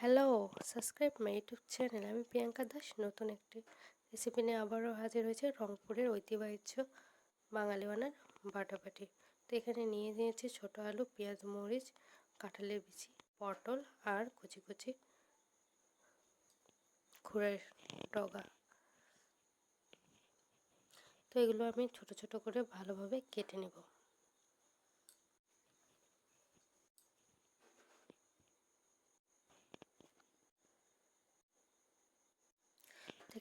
Hello, subscribe my YouTube channel. আমি প্রিয়াঙ্কা দাস, নতুন একটি রেসিপি নিয়ে আবারও হাজির হয়েছে রংপুরের ঐতিহ্য বাঙালিওয়ানার বাটাবাটি। তো এখানে নিয়ে নিয়েছি ছোটো আলু, পেঁয়াজ, মরিচ, কাঁঠালের বিচি, পটল আর কুচি কুচি খুঁড়ের ডগা। তো এগুলো আমি ছোট ছোট করে ভালোভাবে কেটে নেব।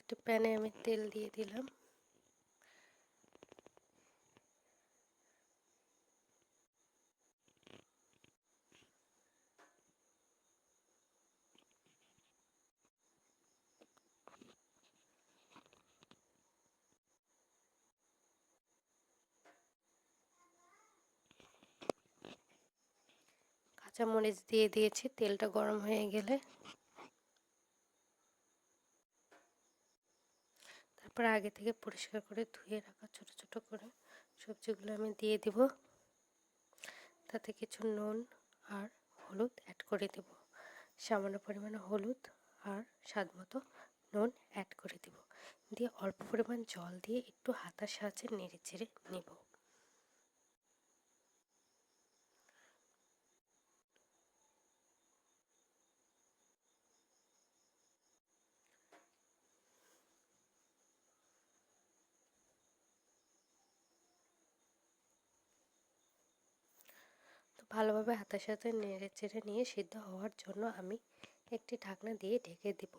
একটা প্যানে আমি তেল দিয়ে দিলাম। কাঁচামরিচ দিয়ে দিয়েছি তেলটা গরম হয়ে গেলে। তারপর আগে থেকে পরিষ্কার করে ধুয়ে রাখা ছোট ছোট করে সবজিগুলো আমি দিয়ে দেব। তাতে কিছু নুন আর হলুদ অ্যাড করে দেব। সামান্য পরিমাণে হলুদ আর স্বাদ মতো নুন অ্যাড করে দেব। দিয়ে অল্প পরিমাণ জল দিয়ে একটু হাতার সাহায্যে নেড়ে চেড়ে নেব। ভালোভাবে হাতের সাথে নেড়ে চেড়ে নিয়ে সিদ্ধ হওয়ার জন্য আমি একটি ঢাকনা দিয়ে ঢেকে দিব।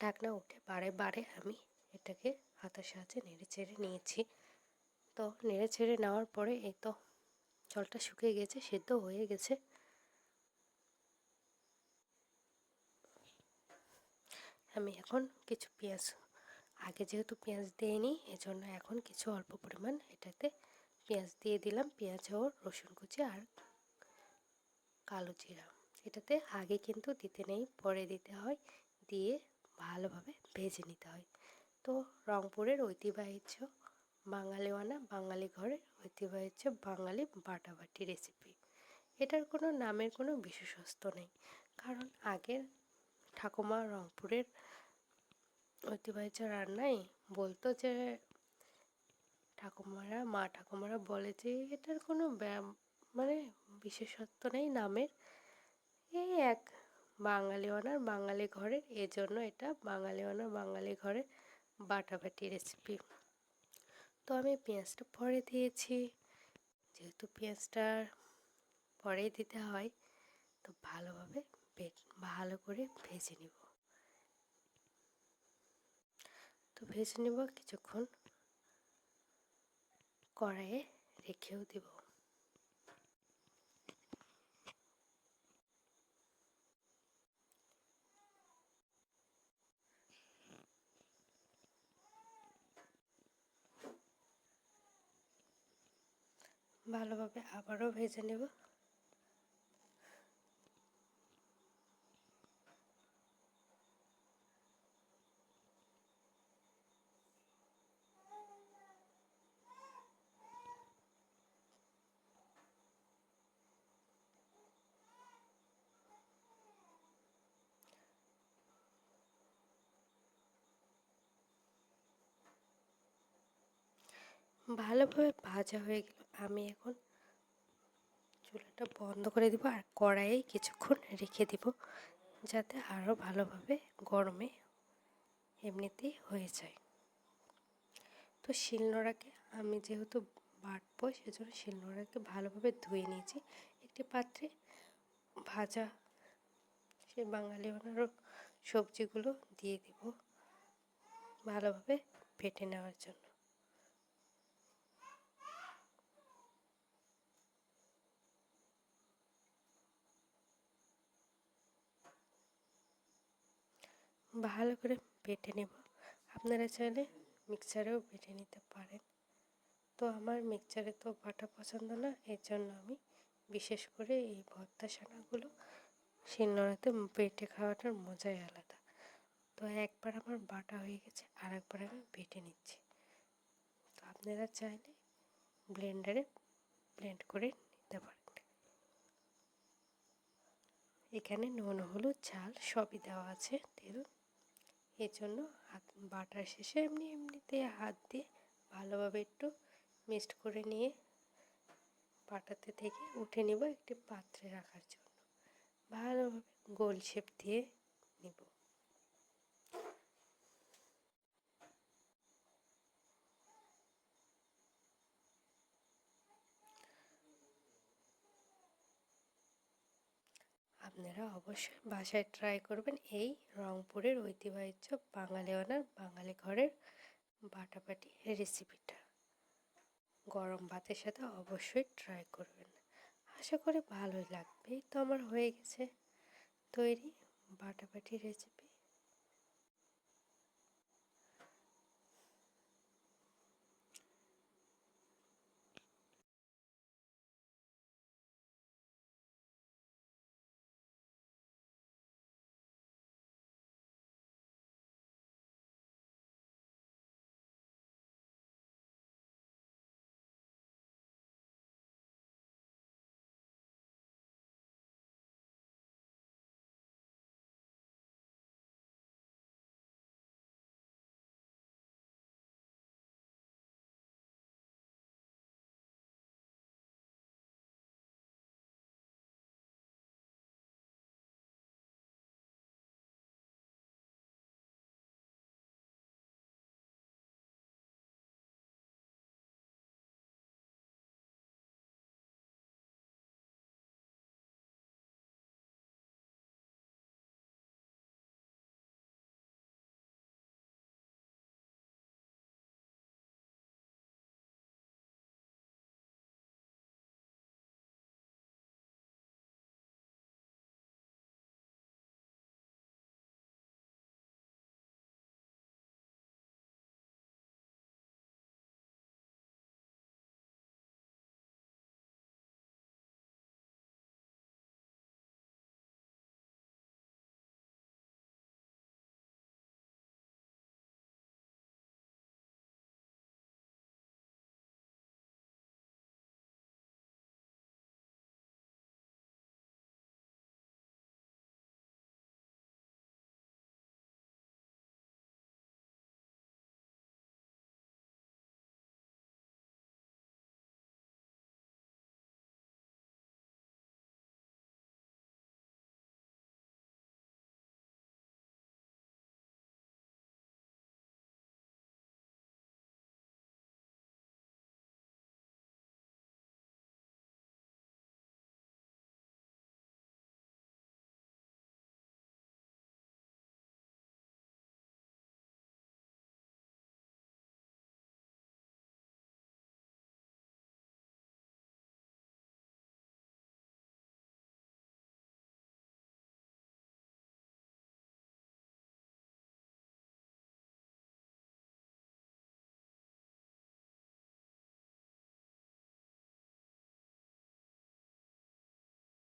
ঢাকনা উঠে বারে বারে আমি এটাকে হাতের সাহায্যে নেড়ে চেড়ে নিয়েছি। তো নেড়ে চেড়ে নেওয়ার পরে এই তো জলটা শুকিয়ে গেছে, সিদ্ধ হয়ে গেছে। আমি এখন কিছু পেঁয়াজ, আগে যেহেতু পেঁয়াজ দিইনি, এজন্য এখন কিছু অল্প পরিমাণ এটাতে পেঁয়াজ দিয়ে দিলাম, পেঁয়াজ ও রসুন কুচি আর কালো জিরা। এটাতে আগে কিন্তু দিতে নেই, পরে দিতে হয়। দিয়ে ভালোভাবে ভেজে নিতে হয়। তো রংপুরের ঐতিহ্য বাঙালিওয়ানা, বাঙালি ঘরের ঐতিহ্য বাঙালি বাটাবাটি রেসিপি এটার কোনো নামের কোনো বিশেষত্ব নেই। কারণ আগের ঠাকুমা রংপুরের ঐতিহ্য রান্নাই বলতো যে ঠাকুমারা, মা ঠাকুমারা বলে যে, এটার কোনো মানে বিশেষত্ব নেই নামের। এই এক বাঙালিওয়ানার বাঙালি ঘরের, এজন্য এটা বাঙালিওয়ানার বাঙালি ঘরের বাটাবাটি রেসিপি তো আমি পেঁয়াজটা পরে দিয়েছি। যেহেতু পেঁয়াজটা পরেই দিতে হয়, তো ভালোভাবে ভালো করে ভেজে নিব। তো ভেজে নেব কিছুক্ষণ। কড়াইয়ে রেখেও দেব। ভালোভাবে আবারও ভেজে নেব। ভালোভাবে ভাজা হয়ে গেল। আমি এখন চুলাটা বন্ধ করে দিব আর কড়াইয়ে কিছুক্ষণ রেখে দিব যাতে আরও ভালোভাবে গরমে এমনিতেই হয়ে যায়। তো শিলনোড়াকে আমি যেহেতু বাটবো, সেজন্য শিলনোড়াকে ভালোভাবে ধুয়ে নিয়েছি। একটি পাত্রে ভাজা সে বাঙালি বানানোর সবজিগুলো দিয়ে দিব ভালোভাবে ফেটে নেওয়ার জন্য। ভালো করে বেটে নেব। আপনারা চাইলে মিক্সারেও বেটে নিতে পারেন। তো আমার মিক্সারে তো বাটা পছন্দ না, এর জন্য আমি বিশেষ করে এই ভর্তা সানাগুলো শিলনোড়াতে বেটে খাওয়াটার মজাই আলাদা। তো একবার আমার বাটা হয়ে গেছে আর একবার আমি বেটে নিচ্ছি। তো আপনারা চাইলে ব্লেন্ডারে ব্লেন্ড করে নিতে পারেন। এখানে নুন, হলুদ, ঝাল সবই দেওয়া আছে। এর জন্য হাত, বাটার শেষে এমনি এমনিতে হাত দিয়ে ভালোভাবে একটু মিক্সড করে নিয়ে বাটাতে থেকে উঠে নিব একটি পাত্রে রাখার জন্য। ভালোভাবে গোল শেপ দিয়ে নিব। আপনারা অবশ্যই বাসায় ট্রাই করবেন এই রংপুরের ঐতিহ্য বাঙালিওয়ানার বাঙালি ঘরের বাটাপাটি রেসিপিটা গরম ভাতের সাথে অবশ্যই ট্রাই করবেন। আশা করি ভালোই লাগবে। তো আমার হয়ে গেছে তৈরি বাটাপাটি রেসিপি